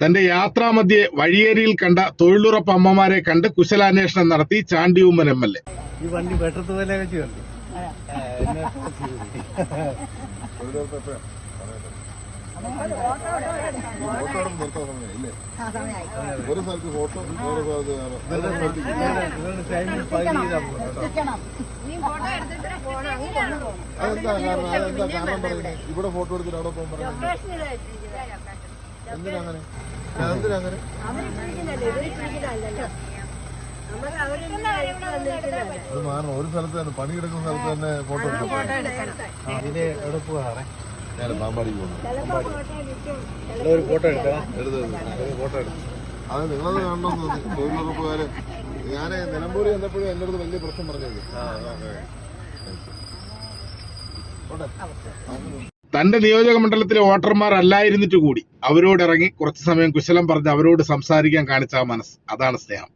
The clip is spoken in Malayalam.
തന്റെ യാത്രാമധ്യേ വഴിയേരിയിൽ കണ്ട തൊഴിലുറപ്പ് അമ്മമാരെ കണ്ട് കുശലാന്വേഷണം നടത്തി ചാണ്ടിയൂമ്മൻ എം എൽ എ ഒരു സ്ഥലത്ത് ഫോട്ടോ അതെന്താ കാരണം അതെന്താ കാരണം പറയുന്നത് ഇവിടെ ഫോട്ടോ എടുത്തിട്ട് അവിടെ പോകാൻ പറയുന്നത് അത് മാറണം. ഒരു സ്ഥലത്ത് തന്നെ പണി കിടക്കുന്ന സ്ഥലത്ത് തന്നെ ഫോട്ടോ എടുക്കണം. പാമ്പാടി പോകുന്നു. ഫോട്ടോ എടുക്കാം. ഫോട്ടോ എടുക്കാം. അത് നിങ്ങളത് കാണണമെന്ന് തൊഴിലുറപ്പുകാര് ഞാൻ നിലമ്പൂരി ചെന്നപ്പോഴും എന്റെ അടുത്ത് വലിയ പ്രശ്നം പറഞ്ഞത് തന്റെ നിയോജക മണ്ഡലത്തിലെ വോട്ടർമാർ അല്ലായിരുന്നിട്ട് കൂടി അവരോട് ഇറങ്ങി കുറച്ചു സമയം കുശലം പറഞ്ഞ് അവരോട് സംസാരിക്കാൻ കാണിച്ച ആ മനസ്സ്. അതാണ് സ്നേഹം.